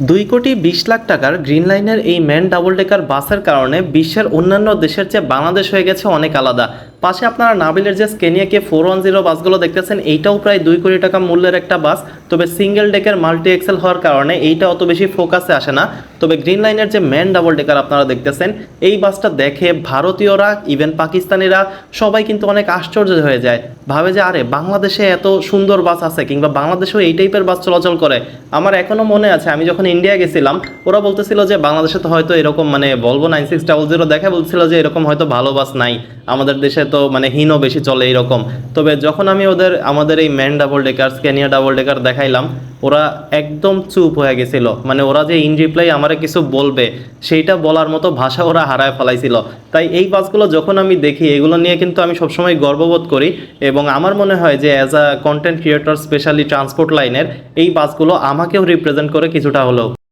দুই কোটি বিশ লাখ টাকার গ্রিন লাইনের এই ম্যান ডাবল ডেকার বাসের কারণে বিশ্বের অন্যান্য দেশের চেয়ে বাংলাদেশ হয়ে গেছে অনেক আলাদা। পাশে আপনারা নাবিলের যে Scania K four one zero বাসগুলো দেখতেছেন, এইটাও প্রায় দুই কোটি টাকা মূল্যের একটা বাস। তবে সিঙ্গেল ডেকের মাল্টি এক্সেল হওয়ার কারণে এইটা অত বেশি ফোকাসে আসে না। তবে গ্রিন লাইনের যে ম্যান ডাবল ডেকার আপনারা দেখতেছেন, এই বাসটা দেখে ভারতীয়রা ইভেন পাকিস্তানিরা সবাই কিন্তু অনেক আশ্চর্য হয়ে যায়। ভাবে যে, আরে, বাংলাদেশে এত সুন্দর বাস আছে কিংবা বাংলাদেশেও এই টাইপের বাস চলাচল করে। আমার এখনও মনে আছে, আমি যখন ইন্ডিয়া গেছিলাম, ওরা বলতেছিল যে, বাংলাদেশে তো হয়তো এরকম মানে বলব নাইন সিক্স ডাবল জিরো দেখা বলছিল যে, এরকম হয়তো ভালো বাস নাই। আমাদের দেশে তো মানে হিনও বেশি চলে এইরকম। তবে যখন আমি ওদের, আমাদের এই MAN double decker Scania double decker দেখাইলাম, ওরা একদম চুপ হয়ে গেছিল। মানে ওরা যে ইন রিপ্লাই আমারে কিছু বলবে, সেইটা বলার মতো ভাষা ওরা হারায় ফেলাইছিল। তাই এই বাসগুলো যখন আমি দেখি, এগুলো নিয়ে কিন্তু আমি সবসময় গর্ববোধ করি এবং আমার মনে হয় যে as a content creator specially transport লাইনের এই বাসগুলো আমাকেও রিপ্রেজেন্ট করে কিছুটা হলেও।